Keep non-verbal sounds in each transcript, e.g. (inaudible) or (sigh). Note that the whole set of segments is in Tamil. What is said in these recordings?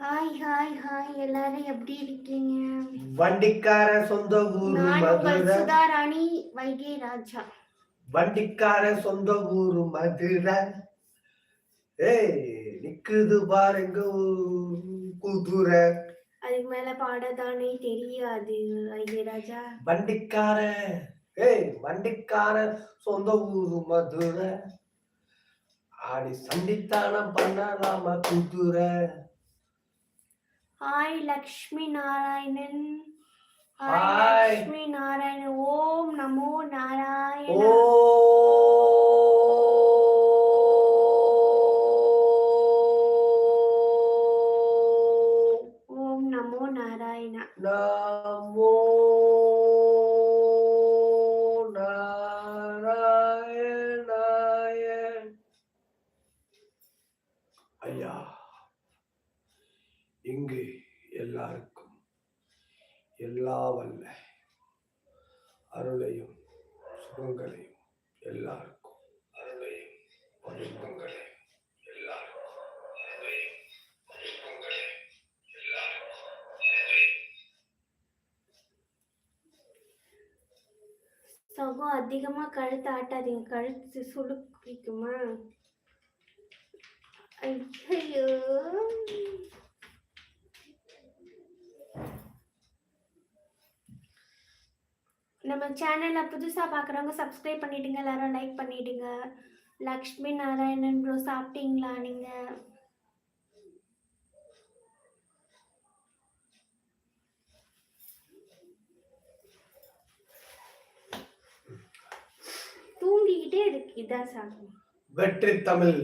ஹாய் ஹாய் ஹாய் எல்லாரும் எப்படி இருக்கீங்க? வண்டிக்கார சொந்த ஊரு மதுரை. சுதாராணி வைகை ராஜா வண்டிக்கார சொந்த ஊரு மதுரை. ஏய் நிக்குது பாருங்க குதிரை அதுக்கு மேல பாடதானே தெரியாது வைகை ராஜா வண்டிக்கார ஏய் வண்டிக்கார சொந்த ஊரு மதுரை. ஆடி சண்டித்தானம் பண்ணலாமா குதிரை. ஹாய் லக்ஷ்மி நாராயணன். ஹாய் லக்ஷ்மி நாராயணன் ஓம் நமோ நாராயண சகம் அதிகமாக கழுத்து ஆட்டாதீங்க. கழுத்து சுளுக்கிக்குமா ஐயோ நம்ம சேனலை புதுசாக பார்க்குறவங்க சப்ஸ்கிரைப் பண்ணிவிடுங்க எல்லாரும் லைக் பண்ணிவிடுங்க லக்ஷ்மி நாராயணன் ப்ரோ சாப்பிட்டீங்களா நீங்கள் தூங்கிக்கிட்டே இருக்கு. இதான் சாகும் வெற்றி தமிழ்.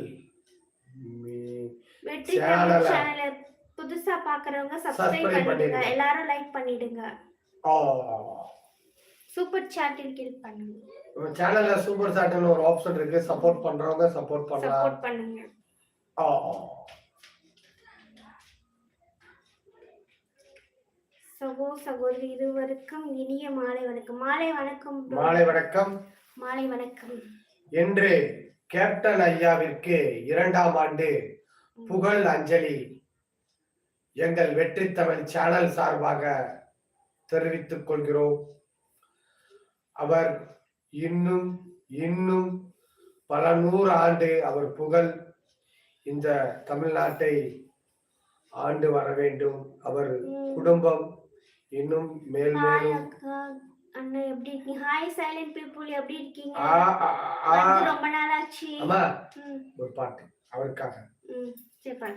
வெற்றி Channel-அ சேனலை புதுசா பாக்குறவங்க சப்ஸ்கிரைப் பண்ணிடுங்க. எல்லாரும் லைக் பண்ணிடுங்க. சூப்பர் சாட்டில் கிளிக் பண்ணுங்க. நம்ம சேனல்ல சூப்பர் சாட்னு ஒரு ஆப்ஷன் இருக்கு. சப்போர்ட் பண்றவங்க சப்போர்ட் பண்ணலாம். சப்போர்ட் பண்ணுங்க. சகோ சகோதரி இருவருக்கும் இனிய மாலை வணக்கம். மாலை வணக்கம். மாலை வணக்கம். மாலை வணக்கம். என்று கேப்டன் ஐயாவிற்கு இரண்டாம் ஆண்டு புகழ் அஞ்சலி. எங்கள் வெற்றி தமிழ் சேனல் சார்பாக தெரிவித்துக் கொள்கிறோம். அவர் இன்னும் இன்னும் பல நூறு ஆண்டு அவர் புகழ் இந்த தமிழ்நாட்டை ஆண்டு வர வேண்டும். அவர். குடும்பம் இன்னும் மேல் மேலும் அண்ணா எப்படி இருக்கீங்க? ஹாய் சைலண்ட் பீப்புள் எப்படி இருக்கீங்க? ஆ, ஆ, ஆ, வந்து ரொம்ப நாள் ஆச்சு அம்மா ம், ஒரு பாட்டு. அவருக்காக. ம், சரி பாரு.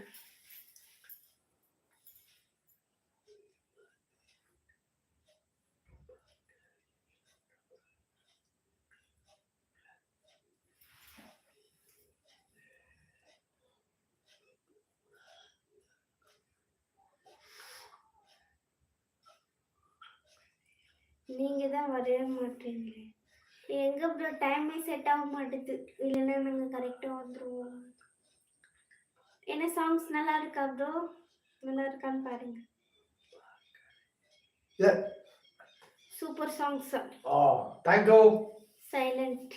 நீங்க தான் வரவே மாட்டீங்களே. எங்க ப்ரோ டைமே செட் ஆக மாட்டுது. இல்லைன்னா நாங்க கரெக்டா வந்துருவோம். என்ன சாங்ஸ் நல்லா இருக்கா ப்ரோ நல்லா இருக்கான்னு பாருங்க. சூப்பர் சாங்ஸ் ஆ தேங்க்யூ சைலண்ட்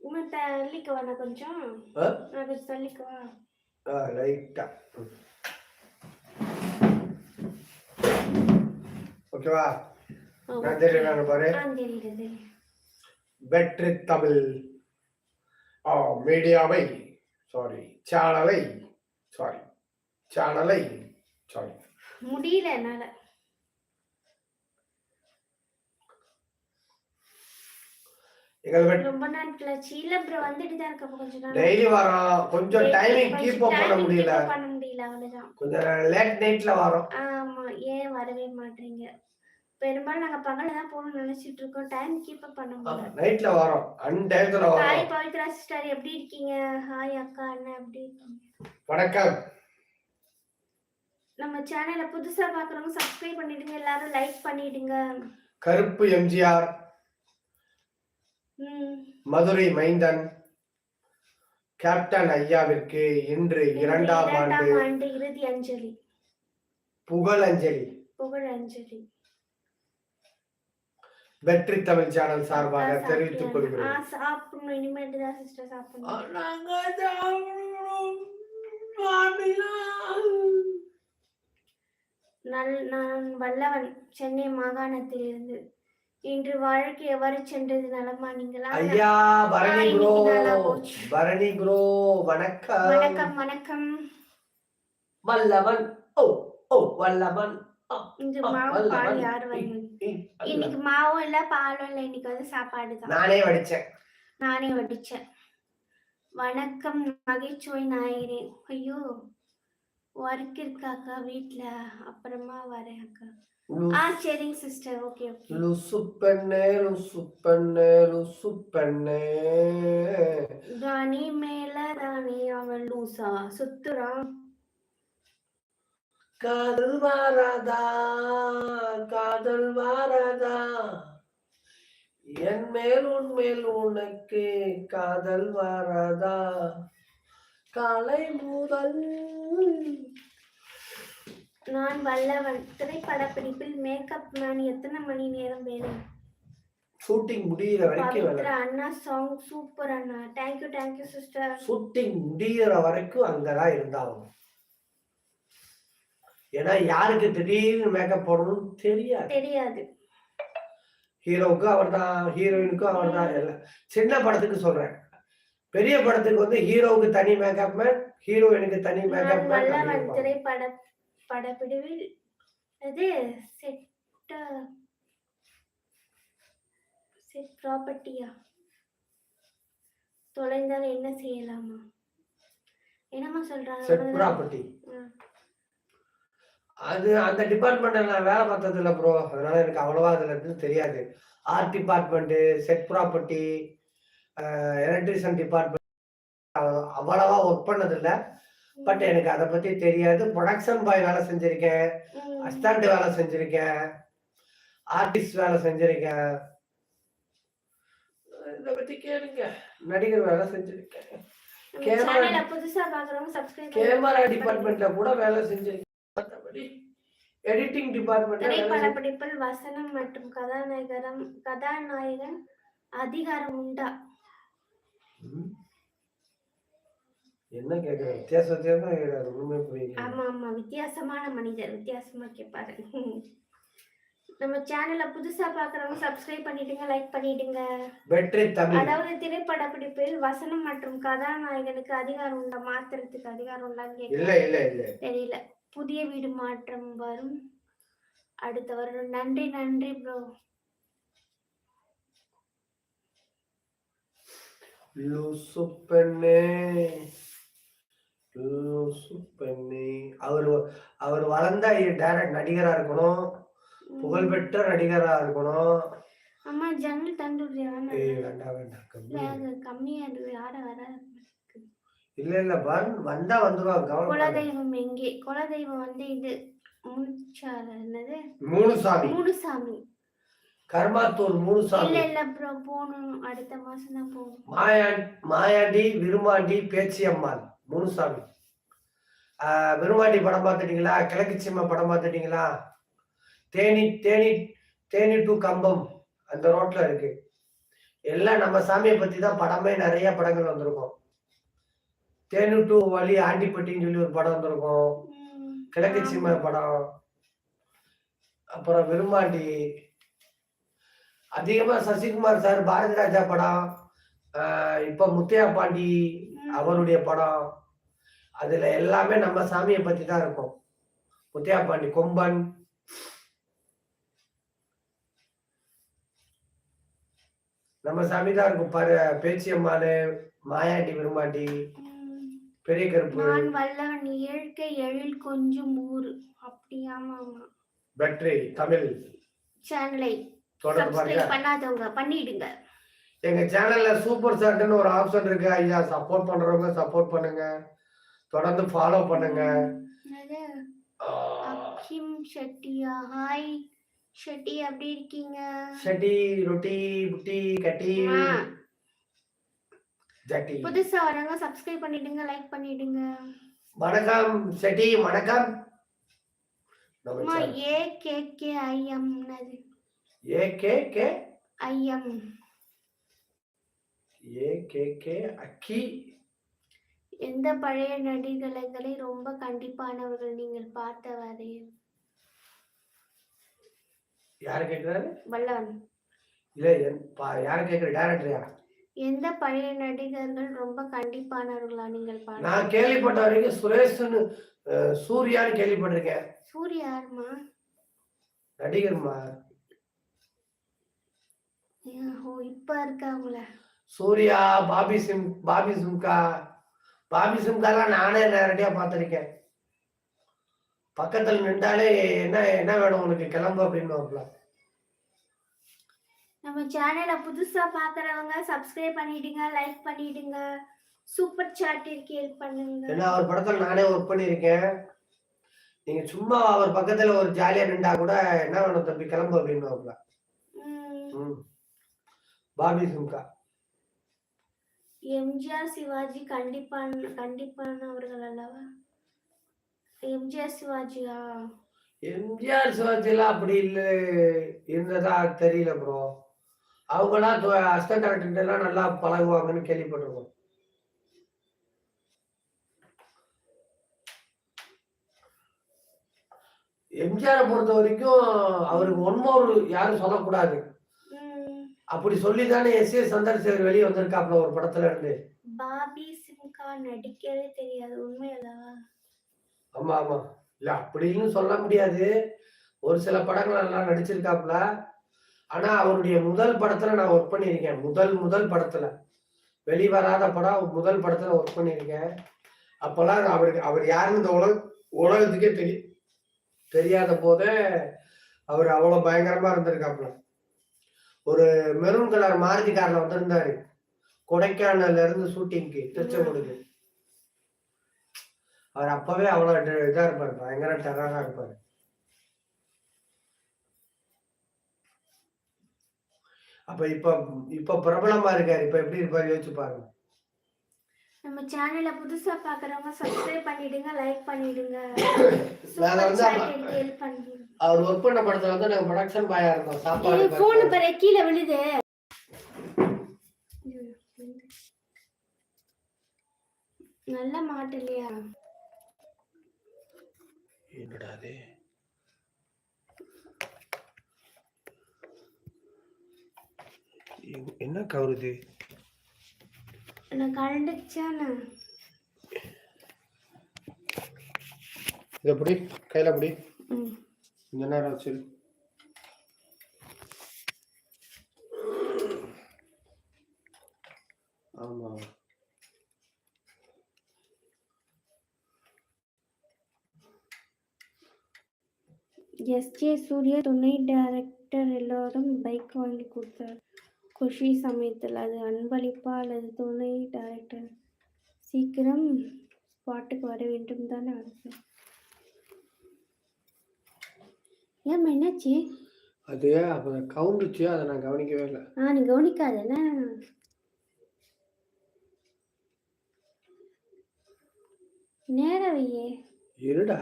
இன்னும் தள்ளிக்கவா நான் கொஞ்சம்? நான் கொஞ்சம் தள்ளிக்கவா? லைட்டா ஓகேவா நான் தெரியும் பாரு. வெற்றி தமிழ். ஆ மீடியாவை. சாரி சேனலை சாரி சேனலை சாரி முடியல என்னால எங்கள் வெற்றி ரொம்ப நாட்கள் ஆச்சு இல்ல ப்ரோ வந்துட்டு தான் இருக்க. கொஞ்ச நாள் டெய்லி வரோம். கொஞ்சம் டைமிங் கீப் அப் பண்ண முடியல. பண்ண முடியல. அவ்வளவுதான். கொஞ்சம் லேட் நைட்ல வரோம். ஆமா ஏன் வரவே மாட்டீங்க? பெரும்பாலும் நாங்க பகல்ல தான் நினைச்சிட்டு இருக்கோம். டைம் கீப் அப் பண்ண முடியல. நைட்ல வரோம். அன் டயத்துல ஹாய் பவித்ரா சிஸ்டர் எப்படி இருக்கீங்க? ஹாய் அக்கா அண்ணன் எப்படி இருக்கீங்க? வணக்கம். நம்ம சேனலை புதுசா பாக்குறவங்க சப்ஸ்கிரைப் பண்ணிடுங்க. எல்லாரும் லைக் பண்ணிடுங்க. கருப்பு எம்ஜிஆர். மதுரை மைந்தன் கேப்டன் ஐயாவிற்கு இன்று இரண்டாம் ஆண்டு இறுதி அஞ்சலி. புகழஞ்சலி புகழ் அஞ்சலி. வெற்றி தமிழ் சேனல் சார்பாக? தெரிவித்துக் ஆ, கொள்கிறேன் சாப்பிடணும் இனிமேட்டு தான் சிஸ்டர் சாப்பிடணும். நாங்க. நல் நான் வல்லவன் சென்னை மாகாணத்திலிருந்து. இன்று வாழ்க்கை எவ்வாறு சென்றது நலமா நீங்களா? ஐயா பரணி ப்ரோ. பரணி ப்ரோ வணக்கம். வணக்கம் வணக்கம். வல்லவன். ஓ ஓ வல்லவன். இன்று மாவு. பால் யார். இன்னைக்கு மாவும் இல்ல பாலும் இல்ல. இன்னைக்கு வந்து சாப்பாடு தான். நானே வடிச்சேன். நானே வடிச்சேன். வணக்கம் நகைச்சுவை நாயரே ஐயோ ஒர்க் இருக்காக்கா வீட்ல? அப்புறமா வரேன் அக்கா. ஆ சரிங்க சிஸ்டர் ஓகே லுசு பெண்ணே லுசு பெண்ணே லுசு பெண்ணே ராணி மேல ராணி அவன் லூசா சுத்துறான் காதல் வாராதா காதல் வாராதா என் மேல் உன் மேல் உனக்கு காதல் வாராதா காலை முதல் நான் வல்லவன். திரைப்படப்பிடிப்பில் மேக்கப் மேன் எத்தனை மணி நேரம் வேணும் ஷூட்டிங் முடியிற வரைக்கும் வேலை. பவித்ரா அண்ணா song super Anna. Thank you thank you sister shooting முடியிற வரைக்கும் அங்கதான் இருந்தாகும் ஏன்னா யாருக்கு திடீர்னு மேக்கப் போடணும்னு தெரியாது. தெரியாது. ஹீரோவுக்கு அவர் தான் ஹீரோயினுக்கும் அவர் தான் எல்லாம் சின்ன படத்துக்கு சொல்றேன். பெரிய படத்துக்கு வந்து ஹீரோவுக்கு தனி மேக்கப் மேன் ஹீரோயினுக்கு தனி நான் மேக்கப் வல்லவன் மேன் திரைப்பட படப்பிடிவில் இது செட் செட் ப்ராப்பர்ட்டியா தொலைந்தால் என்ன செய்யலாமா? என்னம்மா சொல்றாங்க? Set property. அது அந்த டிபார்ட்மெண்ட்ல நான் வேலை பார்த்தது இல்லை ப்ரோ அதனால எனக்கு அவ்வளவா அதுல இருந்து தெரியாது. Art department set property electrician department அவ்வளவா ஒர்க் பண்ணது இல்ல பட் எனக்கு அதை பத்தி தெரியாது. ப்ரொடக்ஷன் பாய் வேலை செஞ்சிருக்கேன் ம். அசிஸ்டன்ட் வேலை செஞ்சிருக்கேன் ஆர்டிஸ்ட் வேலை செஞ்சிருக்கேன் இதை பத்தி கேளுங்க. நடிகர் வேலை செஞ்சிருக்கேன் கேமரா- கேமரா டிபார்ட்மெண்ட்ல கூட வேலை செஞ்சிருக்கேன் மற்றபடி எடிட்டிங் டிபார்ட்மெண்ட்ல வேலை செஞ்சு- திரைப்படப்பிடிப்பில் வசனம் மற்றும் கதாநாயகரம் கதாநாயகன் அதிகாரம் உண்டா. என்ன கேக்குற? வித்தியாச வித்தியாசமா கேக்குறாரு ஒண்ணுமே புரியல ஆமா ஆமா. வித்தியாசமான மனிதர். வித்தியாசமா கேட்பாரு நம்ம சேனலை புதுசா பாக்குறவங்க சப்ஸ்கிரைப் பண்ணிடுங்க லைக் பண்ணிடுங்க. வெற்றி தமிழ். அதாவது திரைப்படப்பிடிப்பில் வசனம் மற்றும் கதாநாயகனுக்கு அதிகாரம் உண்டா? மாத்துறதுக்கு அதிகாரம் உண்டான்னு இல்ல இல்ல இல்ல. தெரியல. புதிய வீடு மாற்றம் வரும். அடுத்த வருடம். நன்றி நன்றி ப்ரோ லூசு பெண்ணே. பெண்ணே அவர் அவர் வளர்ந்தா டைரக்ட் நடிகரா இருக்கணும். புகழ்பெற்ற நடிகரா இருக்கணும். அம்மா ஜன்னல் தந்துடுறியா வேண்டாம் வேண்டாம் கம்மியா இருக்கு யார வர இல்ல இல்ல வந் வந்தா வந்துருவாங்க குலதெய்வம் எங்கே? குலதெய்வம் வந்து இது என்னது? மூணு சாமி மூணு சாமி கர்மாத்தூர் மூணு இல்ல சாமி இல்ல ப்ரோ போகணும். அடுத்த மாசம் தான் போகணும். மாயா மாயாண்டி விருமாண்டி பேச்சியம்மாள். மூணு சாமி ஆஹ் விருமாண்டி படம் பார்த்துட்டீங்களா? கிழக்கு சிம்ம படம் பார்த்துட்டீங்களா? தேனி தேனி தேனி டு கம்பம் அந்த ரோட்ல இருக்கு. எல்லாம் நம்ம சாமியை பத்தி தான் படமே நிறைய படங்கள் வந்திருக்கும். தேனி டு வழி ஆண்டிப்பட்டின்னு சொல்லி ஒரு படம் வந்திருக்கும். கிழக்கு. சிம்ம படம். அப்புறம் விருமாண்டி அதிகமா சசிகுமார் சார் பாரதி ராஜா படம். இப்ப முத்தையா பாண்டி. அவருடைய படம். அதுல எல்லாமே நம்ம சாமியை பத்தி தான் இருக்கும். முத்தையா பாண்டி கொம்பன். நம்ம சாமி தான் இருக்கும் பாரு பேச்சியம்மாளு மாயாண்டி விரும்பாண்டி. பெரிய கருப்பு. நான் வல்லவன் இயற்கை எழில் கொஞ்சம் ஊர் அப்படியாமா வெற்றி தமிழ். சேனலை தொடர்பு பாருங்க. சப்ஸ்கிரைப் பண்ணாதவங்க பண்ணிடுங்க. எங்க சேனல்ல சூப்பர் சாட்னு ஒரு ஆப்ஷன் இருக்கு. ஐயா சப்போர்ட் பண்றவங்க சப்போர்ட் பண்ணுங்க. தொடர்ந்து ஃபாலோ பண்ணுங்க. அக்கிம் ஷெட்டியா ஹாய் ஷெட்டி எப்படி இருக்கீங்க? ஷட்டி ரொட்டி புட்டி கட்டி. ஜட்டி. புதுசா வரவங்க சப்ஸ்கிரைப் பண்ணிடுங்க லைக் பண்ணிடுங்க. வணக்கம் ஷட்டி வணக்கம். A K K I M A K K I M A K K Akki. எந்த பழைய நடிகர்களை ரொம்ப கண்டிப்பானவர்கள் நீங்கள் பார்த்தவரை யாரு கேக்குறாரு வல்லவன் இல்ல யாரு கேக்குற டேரக்டரியா எந்த பழைய நடிகர்கள் ரொம்ப கண்டிப்பானவர்களா நீங்கள் பார்த்த நான் கேள்விப்பட்ட வரைக்கும் சுரேஷ்னு சூர்யான்னு கேள்விப்பட்டிருக்கேன். சூர்யா யாருமா நடிகர்மா? இப்ப இருக்காங்கள சூர்யா பாபி சிம் பாபி சிம்கா. பாபி சிம்காலாம் நானே நேரடியா பார்த்திருக்கேன். பக்கத்துல நின்றாலே என்ன என்ன வேணும் உனக்கு? கிளம்பு அப்படின்னு நம்ம சேனலை புதுசா பாக்குறவங்க சப்ஸ்கிரைப் பண்ணிடுங்க லைக் பண்ணிடுங்க. சூப்பர் சாட் இருக்கு ஹெல்ப் பண்ணுங்க. ஏன்னா அவர் படத்துல நானே ஒர்க் பண்ணியிருக்கேன் நீங்க சும்மா அவர் பக்கத்துல ஒரு ஜாலியா நின்றா கூட என்ன வேணும் தம்பி? கிளம்பு அப்படின்னு பாபி சிம்கா. எம்ஜிஆர் சிவாஜி கண்டிப்பான கண்டிப்பானவர்கள் அல்லவா? எம்ஜிஆர் சிவாஜியா? எம்ஜிஆர் சிவாஜிலாம் அப்படி இல்லை இருந்ததா தெரியல ப்ரோ அவங்களாம் அஸ்த டைரக்டர் நல்லா பழகுவாங்கன்னு கேள்விப்பட்டிருக்கோம். எம்ஜிஆரை பொறுத்த வரைக்கும் அவருக்கு ஒன்மோர் யாரும் சொல்லக்கூடாது. அப்படி சொல்லி தானே எஸ் ஏ சந்திரசேகர் வெளியே வந்திருக்காப்ல ஒரு படத்துல இருந்து. பாபி சிம்கா நடிக்கவே தெரியாது உண்மையல்லவா ஆமா ஆமா. இல்ல அப்படின்னு சொல்ல முடியாது. ஒரு சில படங்கள் எல்லாம் நடிச்சிருக்காப்ல ஆனா அவருடைய முதல் படத்துல நான் ஒர்க் பண்ணியிருக்கேன். முதல் முதல் படத்துல. வெளிவராத படம் முதல் படத்துல ஒர்க் பண்ணியிருக்கேன். அப்பெல்லாம் அவருக்கு அவர் யாருன்னு இந்த உலக உலகத்துக்கே தெரி தெரியாத போதே அவர் அவ்வளவு பயங்கரமா இருந்திருக்காப்ல ஒரு மெரூன் கலர் மாருதி கார்ல வந்திருந்தாரு. கொடைக்கானல்ல இருந்து ஷூட்டிங்க்கு திருச்செங்கோடுக்கு. அவர் அப்பவே அவ்வளவு ட- இதா இருப்பாரு பயங்கர டெரரா இருப்பாரு. அப்ப இப்ப இப்ப பிரபலமா இருக்காரு இப்ப எப்படி இருப்பாரு யோசிச்சு பாருங்க. நம்ம சேனலை புதுசா பாக்குறவங்க சப்ஸ்கிரைப் பண்ணிடுங்க லைக் பண்ணிடுங்க. (coughs) நாங்க வந்து அப்ப- ஹெல்ப் பண்ணுங்க. அவர் ஒர்க் பண்ண படத்துல வந்து நாங்க ப்ரொடக்ஷன் பாயா இருக்கோம் சாப்பாடு போன் பாரு கீழே விழுது. நல்ல மாட்டு இல்லையா? என்னடா அது இது? என்ன கவுருது? இது எப்படி கையில ம். இந்த நேரம் வச்சு ஆமா. எஸ்ஜே சூர்யா துணை டைரக்டர் எல்லாரும் பைக் வாங்கி கொடுத்தார். குஷி சமயத்தில் அது அன்பளிப்பா அல்லது துணை டைரக்டர் சீக்கிரம் ஸ்பாட்டுக்கு வர வேண்டும் தானே அர்த்தம் ஏம்மா என்னாச்சு? அது அப்ப கவுண்டுச்சு அதை நான் கவனிக்கவே இல்லை. ஆ நீ கவனிக்காதேண்ணா நேரம் வையே. இருடா.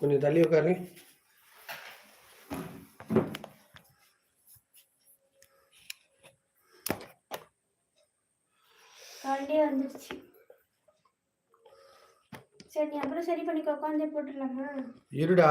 கொஞ்சம் தள்ளி உட்காரு காலையிலே வந்துருச்சு. சரி நீ அப்புறம் சரி பண்ணிக்க. உட்காந்தே போட்டுடலாமா? இருடா.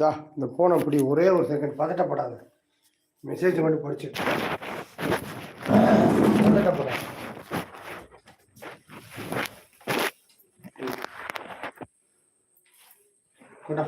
தா இந்த ஃபோனை அப்படி ஒரே ஒரு செகண்ட் பதட்டப்படாத. மெசேஜ் மட்டும் படிச்சு. பதட்டப்படாது. கொண்டா.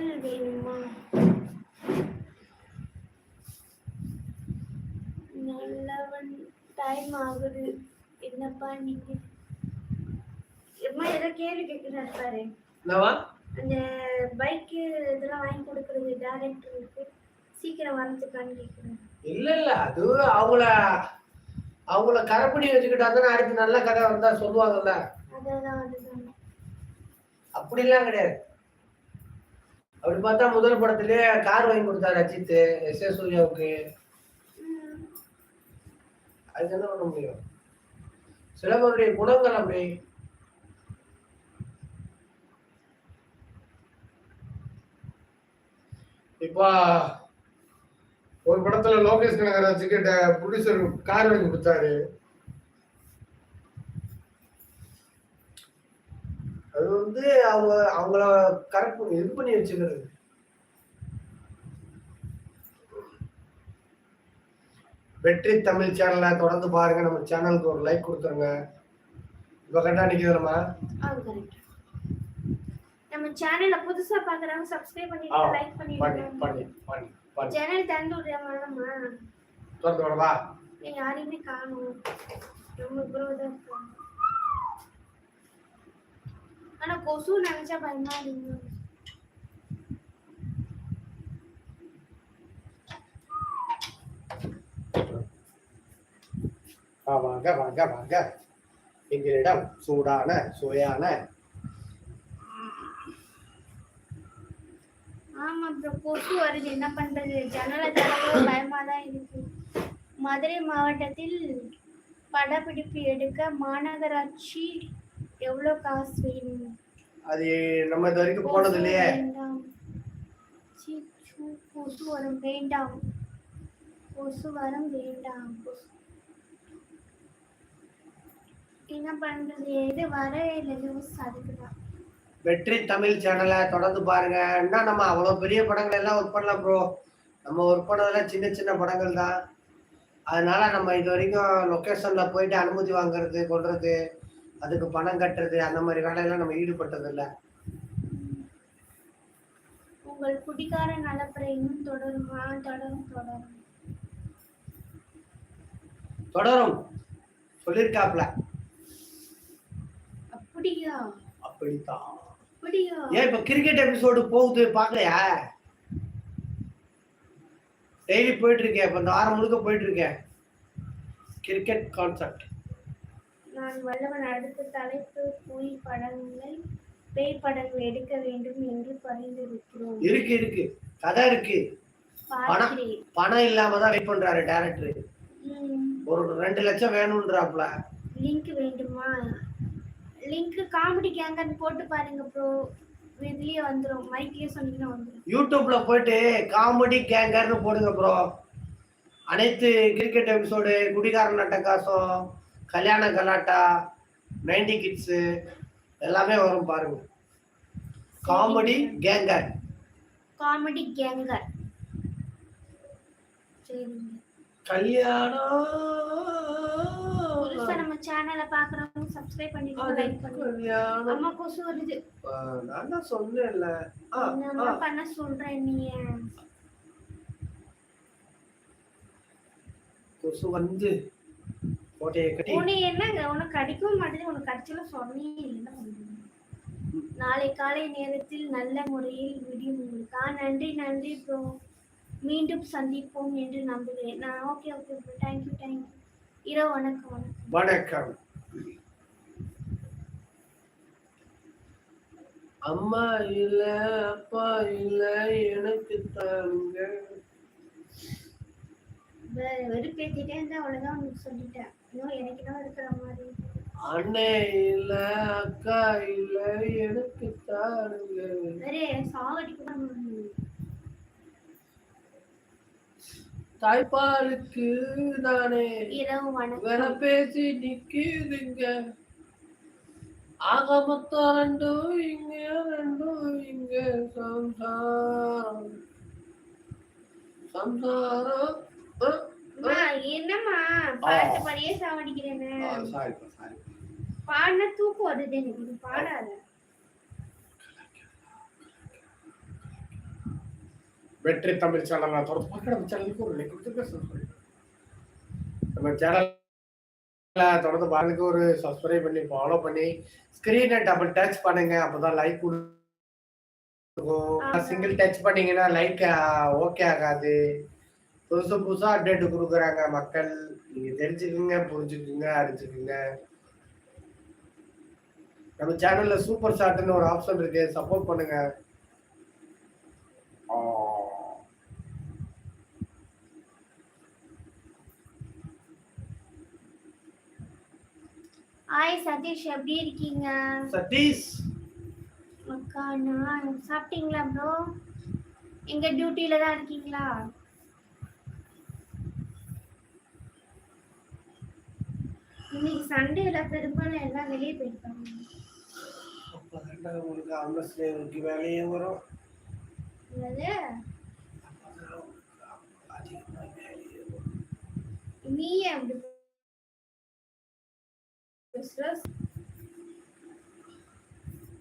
பதில் வேணுமா நல்லவன் டைம் ஆகுது என்னப்பா நீங்க? எம்மா ஏதோ கேள்வி கேட்கிறாரு பாரு. அந்த பைக்கு இதெல்லாம் வாங்கி கொடுக்குறது டேரக்டருக்கு சீக்கிரம் வரதுக்கான்னு கேட்குறேன் இல்ல இல்ல. அது அவங்கள அவங்கள கரைப்படி வச்சுக்கிட்டா தானே அடுத்து நல்ல கதை வந்தா சொல்லுவாங்கல்ல. அதுதான் அதுதான். அப்படிலாம் கிடையாது. அப்படி பார்த்தா முதல் படத்திலே கார் வாங்கி கொடுத்தாரு அஜித் எஸ் ஏ சூர்யாவுக்கு. அது அதுக்கு என்ன பண்ண முடியும்? சிலவருடைய குணங்கள் அப்படி. இப்போ ஒரு படத்துல லோகேஷ் கனகராஜுக்கு ப்ரொடியூசர் கார் வாங்கி கொடுத்தாரு அது வந்து அவங்க அவங்கள கரெக்ட் இது பண்ணி வச்சுக்கிறது. வெற்றி தமிழ் சேனலை தொடர்ந்து பாருங்க. நம்ம சேனலுக்கு ஒரு லைக் கொடுத்துருங்க. இப்போ கண்டா நிற்கிறோமா அது கரெக்ட் நம்ம சேனலை புதுசா பாக்குறவங்க சப்ஸ்கிரைப் பண்ணிட்டு லைக் பண்ணி பண்ணிட்டு பண்ணி பண்ணி பண்ணி சேனல் திறந்து விடுறோமா திறந்து விடவா? நீங்க யாரையுமே காணும். நம்ம ப்ரோ தான் இருக்காங்க ஆனா கொசு நினைச்சா பயமா இருக்கு வாங்க வாங்க வாங்க. எங்களிடம் சூடான சுவையான ஆமா ப்ரோ கொசு வருது. என்ன பண்றது? ஜன்னலை திறக்கவே பயமா தான் இருக்கு. மதுரை மாவட்டத்தில் படப்பிடிப்பு எடுக்க மாநகராட்சி எவ்வளோ காசு வேணும்? அது நம்ம இது வரைக்கும் போனது இல்லையே. கொசு வரம் வேண்டாம். கொசு வரம் வேண்டாம். என்ன பண்றது? எது வர இல்லை. நியூஸ் அதுக்குதான். வெற்றி தமிழ் சேனலை தொடர்ந்து பாருங்க. என்ன நம்ம அவ்வளவு பெரிய படங்கள் எல்லாம் ஒர்க் பண்ணலாம் ப்ரோ நம்ம ஒர்க் பண்ணதெல்லாம் சின்ன சின்ன படங்கள் தான் அதனால நம்ம இது வரைக்கும் லொக்கேஷன்ல போயிட்டு அனுமதி வாங்குறது கொள்றது. அதுக்கு பணம் கட்டுறது அந்த மாதிரி வேலையெல்லாம் நம்ம ஈடுபட்டது இல்ல உங்கள் குடிகார நலப்பறை இன்னும் தொடருமா தொடரும் தொடரும். தொடரும். சொல்லியிருக்காப்ல அப்படியா? அப்படித்தான். அப்படியா? ஏன் இப்ப கிரிக்கெட் எபிசோடு போகுது பாக்கலையா டெய்லி போயிட்டு இருக்கேன் இப்ப இந்த வாரம் முழுக்க போயிட்டு இருக்கேன். கிரிக்கெட் கான்செப்ட் நான் வல்லவன். அடுத்த தலைப்பு பொய் படங்களை பேய் படங்கள் எடுக்க வேண்டும் என்று பரிந்துரைக்கிறோம். இருக்கு இருக்கு. கதை இருக்கு. பார்க்கிறேன். பணம் இல்லாம தான் வெயிட் பண்றாரு டேரக்டர் ஒரு ரெண்டு லட்சம் வேணும்ன்றாப்ல லிங்க் வேண்டுமா? லிங்க் காமெடி கேங்கன்னு போட்டு பாருங்க ப்ரோ இதுலயே வந்துரும். மைக்லயே சொன்னீங்கன்னா வந்துரும். யூடியூப்ல போயிட்டு காமெடி கேங்கர்னு போடுங்க ப்ரோ அனைத்து கிரிக்கெட் எபிசோடு குடிகாரன் அட்டகாசம் கல்யாண கலாட்டா நைன்டி கிட்ஸு எல்லாமே வரும் பாருங்க. காமெடி கேங்கர் காமெடி கேங்கர் கல்யாணம் நம்ம சேனலை பாக்குறவங்க சப்ஸ்கிரைப் பண்ணிட்டு லைக் பண்ணுங்க. கல்யாணம். அம்மா கொசு வருது. நான் தான் சொன்னேன்ல. பண்ண சொல்றேன் நீ? கொசு வந்து கோட்டையை கட்டி உனக்கு என்னங்க? உனக்கு கடிக்கவும் மாட்டேது உனக்கு கடிச்சல சொன்னே என்ன பண்றது நாளை காலை நேரத்தில் நல்ல முறையில் விடியும் உங்களுக்கு? நன்றி நன்றி ப்ரோ மீண்டும் சந்திப்போம் என்று நம்புகிறேன். நான் okay okay bro thank you thank you இரவு வணக்கம் வணக்கம். வணக்கம். அம்மா இல்ல அப்பா இல்ல எனக்கு தாங்க வெறுப்பேத்திட்டே இருந்தா அவ்வளவுதான் உனக்கு சொல்லிட்டேன். இன்னும் எனக்கு தான் இருக்கிற மாதிரி. அண்ணே இல்ல அக்கா இல்ல எனக்கு முடியும். தாய்ப்பாலுக்கு தானே வேற பேசி நிக்குதுங்க. ஆக மொத்தம் ரெண்டும் இங்க ரெண்டும் இங்க சம்சாரம். சம்சாரம் என்னம்மா? பாட்டு பாடியே சாவடிக்கிறேன்னு. அஹ், sorry பா, sorry. பாடினா தூக்கம் வருது எனக்கு இது பாடாத. வெற்றி தமிழ் சேனல் நான் தொடர்ந்து நம்ம சேனலுக்கு ஒரு லைக் கொடுத்து. நம்ம சேனல் தொடர்ந்து பாருங்க ஒரு சப்ஸ்கிரைப் பண்ணி ஃபாலோ பண்ணி ஸ்கிரீனை டபுள் டச் பண்ணுங்க. அப்பதான் லைக் கொடுக்கும். சிங்கிள் டச் பண்ணீங்கன்னா லைக் ஓகே ஆகாது. புதுசு புதுசா அப்டேட் கொடுக்குறாங்க மக்கள். நீங்க தெரிஞ்சுக்குங்க புரிஞ்சுக்குங்க அறிஞ்சுக்குங்க. நம்ம சேனல்ல சூப்பர் சாட்னு ஒரு ஆப்ஷன் இருக்கு. சப்போர்ட் பண்ணுங்க. ஹாய் சதீஷ் எப்படி இருக்கீங்க? சதீஷ். அக்கா நான் சாப்பிட்டீங்களா ப்ரோ எங்க டியூட்டில தான் இருக்கீங்களா? இன்னைக்கு சண்டேல பெரும்பாலும் எல்லாம் வெளியே போயிருக்காங்க உங்களுக்கு அம்லஸ்லேவருக்கு வேலையே வரும் என்னது அதிகமா வேலையே வரும். நீ அப்படி?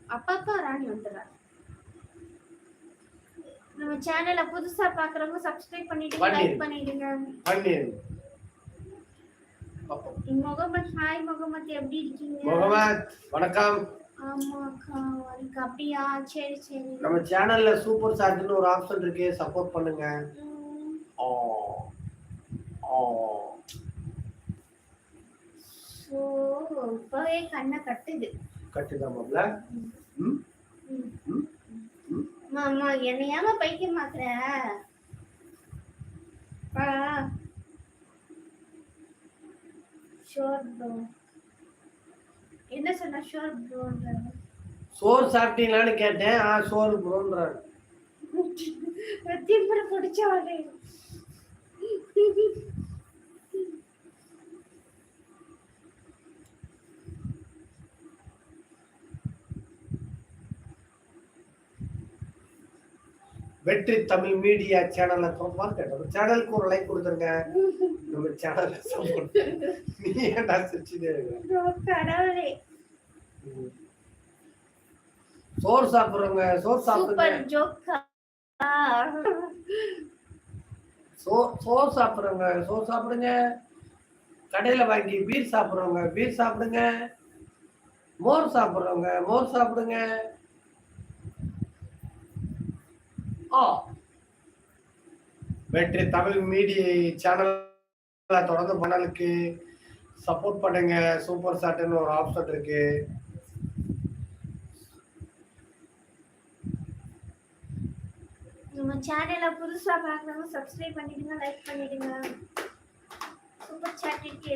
அப்பப்பா ராணி வந்துடுறாங்க நம்ம சேனலை புதுசா பாக்குறவங்க சப்ஸ்கிரைப் பண்ணிட்டு பண்ணிடு. லைக் பண்ணிடுங்க பண்ணிருங்க பாப்போம். முகமது ஹாய் முகமது எப்படி இருக்கீங்க முகமது வணக்கம் அப்படியா சரி சரி நம்ம சேனல்ல சூப்பர் சாட்னு ஒரு ஆப்ஷன் இருக்கு சப்போர்ட் பண்ணுங்க. ஆ. so இப்பவே கண்ணை கட்டுது கட்டுதான் மாப்ள ம்? ம். ம்? ம்? அம்மா அம்மா என்னை ஏமா பைக்க மாத்துற ஷோர் ப்ரோ என்ன சொன்ன ஷோர் ப்ரோன்ற சோறு சாப்பிட்டீங்களான்னு கேட்டேன். ஆ சோறு ப்ரோன்றாரு திம்பர பிடிச்சவளே வெற்றி தமிழ் மீடியா சேனல்ல பார்க்க நம்ம சேனலுக்கு ஒரு லைக் கொடுத்துருங்க. நம்ம சேனல்ல சப்போர்ட் நீ ஏன்டா சிரிச்சுட்டே. சோறு சாப்பிடுறவங்க சோறு சாப்பிடுங்க. சோ சோறு சாப்பிடுறவங்க சோறு சாப்பிடுங்க. கடையில வாங்கி பீர் சாப்பிடுறவங்க பீர் சாப்பிடுங்க. மோர் சாப்பிடுறவங்க மோர் சாப்பிடுங்க ஆ வெற்றி தமிழ் மீடிய சேனல் தொடர்ந்து பண்ணலுக்கு சப்போர்ட் பண்ணுங்க. சூப்பர் சாட்டுன்னு ஒரு ஆப்ஷன் இருக்கு. நம்ம சேனலை புதுசா பார்க்குறவங்க சப்ஸ்கிரைப் பண்ணிடுங்க லைக் பண்ணிடுங்க. சூப்பர் சாட் இருக்கு